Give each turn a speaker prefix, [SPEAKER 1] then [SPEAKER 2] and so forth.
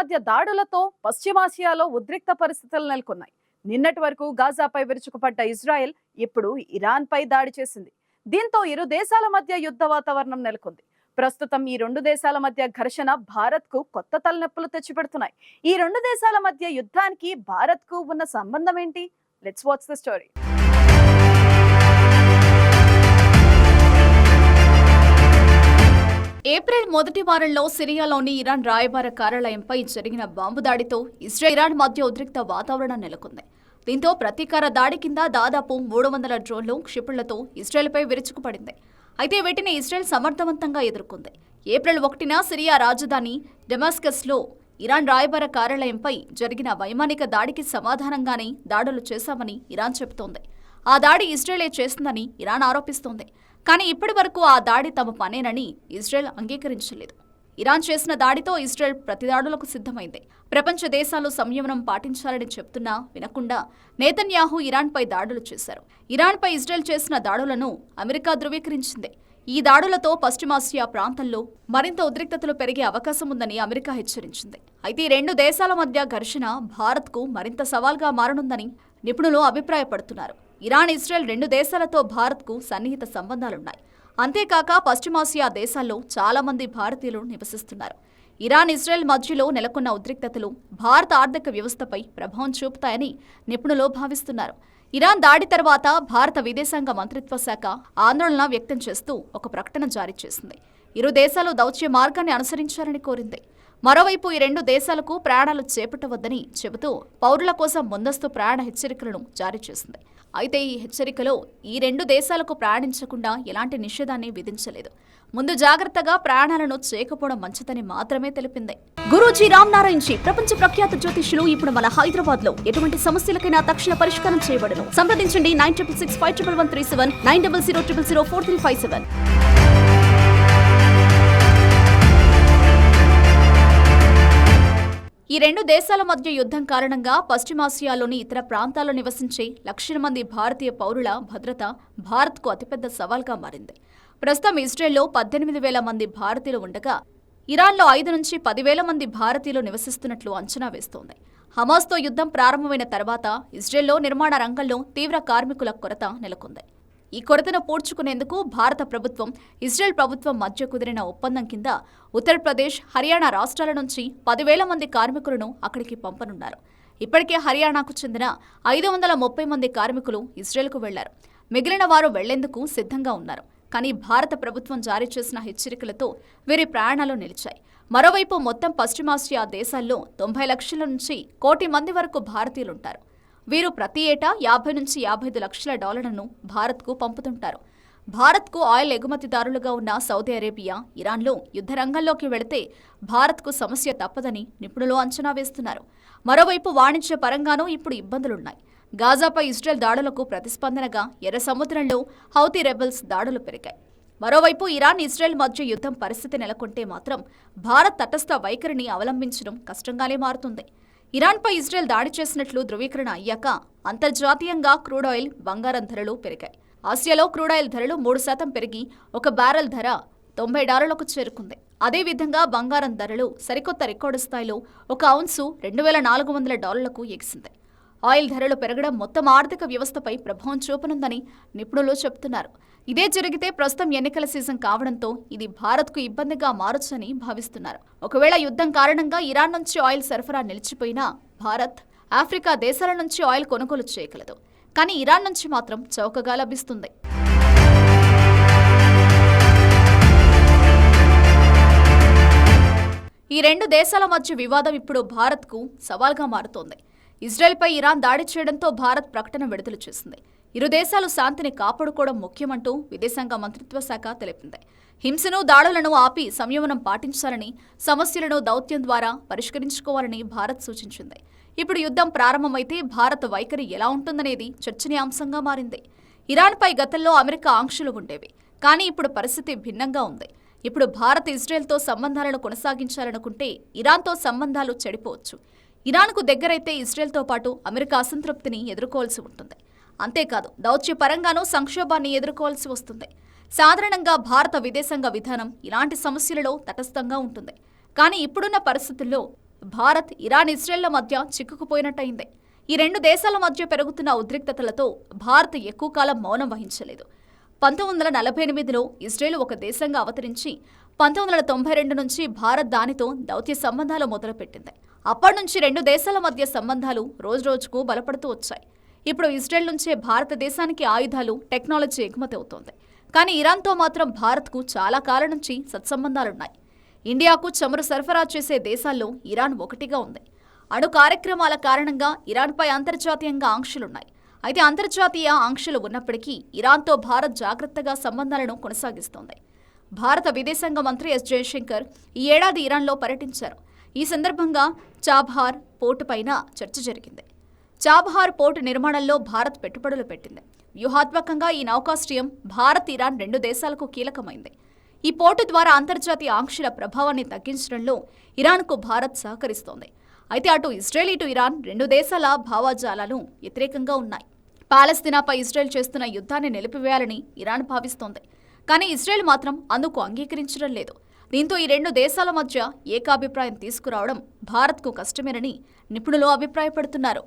[SPEAKER 1] మధ్య దాడులతో పశ్చిమాసియాలో ఉద్రిక్త పరిస్థితులు నెలకొన్నాయి. నిన్నటి వరకు గాజాపై విరుచుకుపడ్డ ఇజ్రాయెల్ ఇప్పుడు ఇరాన్పై దాడి చేసింది. దీంతో ఇరు దేశాల మధ్య యుద్ధ వాతావరణం నెలకొంది. ప్రస్తుతం ఈ రెండు దేశాల మధ్య ఘర్షణ భారత్కు కొత్త తలనొప్పులు తెచ్చిపెడుతున్నాయి. ఈ రెండు దేశాల మధ్య యుద్ధానికి భారత్కు ఉన్న సంబంధం ఏంటి? Let's watch the story
[SPEAKER 2] April మొదటి వారంలో సిరియాలోని ఇరాన్ రాయబార కార్యాలయంపై జరిగిన బాంబు దాడితో ఇజ్రాయెల్ ఇరాన్ మధ్య ఉద్రిక్త వాతావరణం నెలకొంది. దీంతో ప్రతీకార దాడి కింద దాదాపు మూడు వందల డ్రోన్లు క్షిపణులతో ఇజ్రాయెల్పై విరుచుకుపడింది. అయితే వీటిని ఇజ్రాయెల్ సమర్థవంతంగా ఎదుర్కొంది. ఏప్రిల్ ఒకటిన సిరియా రాజధాని డెమాస్కస్లో ఇరాన్ రాయబార కార్యాలయంపై జరిగిన వైమానిక దాడికి సమాధానంగానే దాడులు చేశామని ఇరాన్ చెబుతోంది. ఆ దాడి ఇజ్రాయెలే చేసిందని ఇరాన్ ఆరోపిస్తోంది. కానీ ఇప్పటి వరకు ఆ దాడి తమ పనేనని ఇజ్రాయెల్ అంగీకరించలేదు. ఇరాన్ చేసిన దాడితో ఇజ్రాయెల్ ప్రతిదాడులకు సిద్ధమైంది. ప్రపంచ దేశాలు సంయమనం పాటించాలని చెప్తున్నా వినకుండా నేతన్యాహు ఇరాన్పై దాడులు చేశారు. ఇరాన్పై ఇజ్రాయెల్ చేసిన దాడులను అమెరికా ధృవీకరించింది. ఈ దాడులతో పశ్చిమాసియా ప్రాంతంలో మరింత ఉద్రిక్తతలు పెరిగే అవకాశం ఉందని అమెరికా హెచ్చరించింది. అయితే ఈ రెండు దేశాల మధ్య ఘర్షణ భారత్కు మరింత సవాల్గా మారనుందని నిపుణులు అభిప్రాయపడుతున్నారు. ఇరాన్ ఇజ్రాయెల్ రెండు దేశాలతో భారత్కు సన్నిహిత సంబంధాలున్నాయి. అంతేకాక పశ్చిమాసియా దేశాల్లో చాలా మంది భారతీయులు నివసిస్తున్నారు. ఇరాన్ ఇజ్రాయెల్ మధ్యలో నెలకొన్న ఉద్రిక్తతలు భారత ఆర్థిక వ్యవస్థపై ప్రభావం చూపుతాయని నిపుణులు భావిస్తున్నారు. ఇరాన్ దాడి తర్వాత భారత విదేశాంగ మంత్రిత్వ శాఖ ఆందోళన వ్యక్తం చేస్తూ ఒక ప్రకటన జారీ చేసింది. ఇరు దేశాలు దౌత్య మార్గాన్ని అనుసరించాలని కోరింది. మరోవైపు ఈ రెండు దేశాలకు ప్రయాణాలు చేపట్టవద్దని చెబుతూ పౌరుల కోసం ముందస్తు ప్రయాణ హెచ్చరికలను జారీ చేసింది. అయితే ఈ హెచ్చరికలో ఈ రెండు దేశాలకు ప్రయాణించకుండా ఎలాంటి నిషేధాన్ని విధించలేదు. ముందు జాగ్రత్తగా ప్రయాణాలను చేయకపోవడం మంచిదని మాత్రమే తెలిపింది. గురూజీ రామ్ నారాయణ్ జీ ప్రపంచ ప్రఖ్యాత జ్యోతిష్యులు ఇప్పుడు మన హైదరాబాద్లో ఎటువంటి సమస్యలకైనా తక్షణ పరిష్కారం చేయబడను. సంప్రదించండి nine triple six five triple one three seven nine double zero triple zero four three five seven. ఈ రెండు దేశాల మధ్య యుద్ధం కారణంగా పశ్చిమాసియాలోని ఇతర ప్రాంతాల్లో నివసించే లక్షల మంది భారతీయ పౌరుల భద్రత భారత్కు అతిపెద్ద సవాల్గా మారింది. ప్రస్తుతం ఇజ్రాయెల్లో పద్దెనిమిది వేల మంది భారతీయులు ఉండగా ఇరాన్లో ఐదు నుంచి పదివేల మంది భారతీయులు నివసిస్తున్నట్లు అంచనా వేస్తోంది. హమాస్తో యుద్ధం ప్రారంభమైన తర్వాత ఇజ్రాయెల్లో నిర్మాణ రంగంలో తీవ్ర కార్మికుల కొరత నెలకొంది. ఈ కొరతను పూడ్చుకునేందుకు భారత ప్రభుత్వం ఇజ్రాయెల్ ప్రభుత్వం మధ్య కుదిరిన ఒప్పందం కింద ఉత్తరప్రదేశ్ హర్యానా రాష్ట్రాల నుంచి పదివేల మంది కార్మికులను అక్కడికి పంపనున్నారు. ఇప్పటికే హర్యానాకు చెందిన ఐదు వందల ముప్పై మంది కార్మికులు ఇజ్రాయెల్కు వెళ్ళారు. మిగిలిన వారు వెళ్ళేందుకు సిద్ధంగా ఉన్నారు. కానీ భారత ప్రభుత్వం జారీ చేసిన హెచ్చరికలతో వీరి ప్రయాణాలు నిలిచాయి. మరోవైపు మొత్తం పశ్చిమాసియా దేశాల్లో తొంభై లక్షల నుంచి కోటి మంది వరకు భారతీయులుంటారు. వీరు ప్రతి ఏటా యాభై నుంచి యాభై ఐదు లక్షల డాలర్లను భారత్కు పంపుతుంటారు. భారత్కు ఆయిల్ ఎగుమతిదారులుగా ఉన్న సౌదీ అరేబియా ఇరాన్లో యుద్ధ రంగంలోకి వెళితే భారత్కు సమస్య తప్పదని నిపుణులు అంచనా వేస్తున్నారు. మరోవైపు వాణిజ్య పరంగానూ ఇప్పుడు ఇబ్బందులున్నాయి. గాజాపై ఇజ్రాయెల్ దాడులకు ప్రతిస్పందనగా ఎర్ర సముద్రంలో హౌతీ రెబల్స్ దాడులు పెరిగాయి. మరోవైపు ఇరాన్ ఇజ్రాయెల్ మధ్య యుద్ధం పరిస్థితి నెలకొంటే మాత్రం భారత్ తటస్థ వైఖరిని అవలంబించడం కష్టంగానే మారుతుంది. ఇరాన్పై ఇజ్రాయెల్ దాడి చేసినట్లు ధృవీకరణ అయ్యాక అంతర్జాతీయంగా క్రూడ్ ఆయిల్ బంగారం ధరలు పెరిగాయి. ఆసియాలో క్రూడ్ ఆయిల్ ధరలు మూడు శాతం పెరిగి ఒక బ్యారెల్ ధర తొంభై డాలర్లకు చేరుకుంది. అదేవిధంగా బంగారం ధరలు సరికొత్త రికార్డు స్థాయిలో ఒక ఔన్సు రెండు వేల నాలుగు వందల డాలర్లకు ఎగిసింది. ఆయిల్ ధరలు పెరగడం మొత్తం ఆర్థిక వ్యవస్థపై ప్రభావం చూపనుందని నిపుణులు చెబుతున్నారు. ఇదే జరిగితే ప్రస్తుతం ఎన్నికల సీజన్ కావడంతో ఇది భారత్కు ఇబ్బందిగా మారొచ్చని భావిస్తున్నారు. ఒకవేళ యుద్ధం కారణంగా ఇరాన్ నుంచి ఆయిల్ సరఫరా నిలిచిపోయినా భారత్ ఆఫ్రికా దేశాల నుంచి ఆయిల్ కొనుగోలు చేయగలదు. కానీ ఇరాన్ నుంచి మాత్రం చౌకగా లభిస్తుంది. ఈ రెండు దేశాల మధ్య వివాదం ఇప్పుడు భారత్కు సవాల్గా మారుతోంది. ఇజ్రాయెల్పై ఇరాన్ దాడి చేయడంతో భారత్ ప్రకటన విడుదల చేసింది. ఇరు దేశాలు శాంతిని కాపాడుకోవడం ముఖ్యమంటూ విదేశాంగ మంత్రిత్వ శాఖ తెలిపింది. హింసను దాడులను ఆపి సంయమనం పాటించాలని సమస్యలను దౌత్యం ద్వారా పరిష్కరించుకోవాలని భారత్ సూచించింది. ఇప్పుడు యుద్ధం ప్రారంభమైతే భారత్ వైఖరి ఎలా ఉంటుందనేది చర్చనీయాంశంగా మారింది. ఇరాన్పై గతంలో అమెరికా ఆంక్షలు ఉండేవి కానీ ఇప్పుడు పరిస్థితి భిన్నంగా ఉంది. ఇప్పుడు భారత్ ఇజ్రాయెల్తో సంబంధాలను కొనసాగించాలనుకుంటే ఇరాన్తో సంబంధాలు చెడిపోవచ్చు. ఇరాన్కు దగ్గరైతే ఇజ్రాయెల్తో పాటు అమెరికా అసంతృప్తిని ఎదుర్కోవాల్సి ఉంటుంది. అంతేకాదు దౌత్యపరంగానూ సంక్షోభాన్ని ఎదుర్కోవాల్సి వస్తుంది. సాధారణంగా భారత విదేశాంగ విధానం ఇలాంటి సమస్యలలో తటస్థంగా ఉంటుంది. కానీ ఇప్పుడున్న పరిస్థితుల్లో భారత్ ఇరాన్ ఇజ్రాయెళ్ళ మధ్య చిక్కుకుపోయినట్టయింది. ఈ రెండు దేశాల మధ్య పెరుగుతున్న ఉద్రిక్తతలతో భారత్ ఎక్కువ కాలం మౌనం వహించలేదు. పంతొమ్మిది వందల నలభై ఎనిమిదిలో ఇజ్రాయెల్ ఒక దేశంగా అవతరించి పంతొమ్మిది వందల తొంభై రెండు నుంచి భారత్ దానితో దౌత్య సంబంధాలు మొదలుపెట్టింది. అప్పటి నుంచి రెండు దేశాల మధ్య సంబంధాలు రోజురోజుకు బలపడుతూ వచ్చాయి. ఇప్పుడు ఇజ్రాయెల్ నుంచే భారతదేశానికి ఆయుధాలు టెక్నాలజీ ఎగుమతి అవుతోంది. కానీ ఇరాన్తో మాత్రం భారత్కు చాలా కాలం నుంచి సత్సంబంధాలున్నాయి. ఇండియాకు చమురు సరఫరా చేసే దేశాల్లో ఇరాన్ ఒకటిగా ఉంది. అణు కార్యక్రమాల కారణంగా ఇరాన్పై అంతర్జాతీయంగా ఆంక్షలున్నాయి. అయితే అంతర్జాతీయ ఆంక్షలు ఉన్నప్పటికీ ఇరాన్తో భారత్ జాగ్రత్తగా సంబంధాలను కొనసాగిస్తోంది. భారత విదేశాంగ మంత్రి ఎస్ జయశంకర్ ఈ ఏడాది ఇరాన్లో పర్యటించారు. ఈ సందర్భంగా చాబ్హార్ పోర్టు పైన చర్చ జరిగింది. చాబహార్ పోర్టు నిర్మాణంలో భారత్ పెట్టుబడులు పెట్టింది. వ్యూహాత్మకంగా ఈ నౌకాశ్రయం భారత్ ఇరాన్ రెండు దేశాలకు కీలకమైంది. ఈ పోర్టు ద్వారా అంతర్జాతీయ ఆంక్షల ప్రభావాన్ని తగ్గించడంలో ఇరాన్కు భారత్ సహకరిస్తోంది. అయితే అటు ఇజ్రాయెల్ ఇటు ఇరాన్ రెండు దేశాల భావాజాలాలు వ్యతిరేకంగా ఉన్నాయి. పాలస్తీనాపై ఇజ్రాయెల్ చేస్తున్న యుద్ధాన్ని నిలిపివేయాలని ఇరాన్ భావిస్తోంది. కానీ ఇజ్రాయెల్ మాత్రం అందుకు అంగీకరించడం లేదు. దీంతో ఈ రెండు దేశాల మధ్య ఏకాభిప్రాయం తీసుకురావడం భారత్కు కష్టమేనని నిపుణులు అభిప్రాయపడుతున్నారు.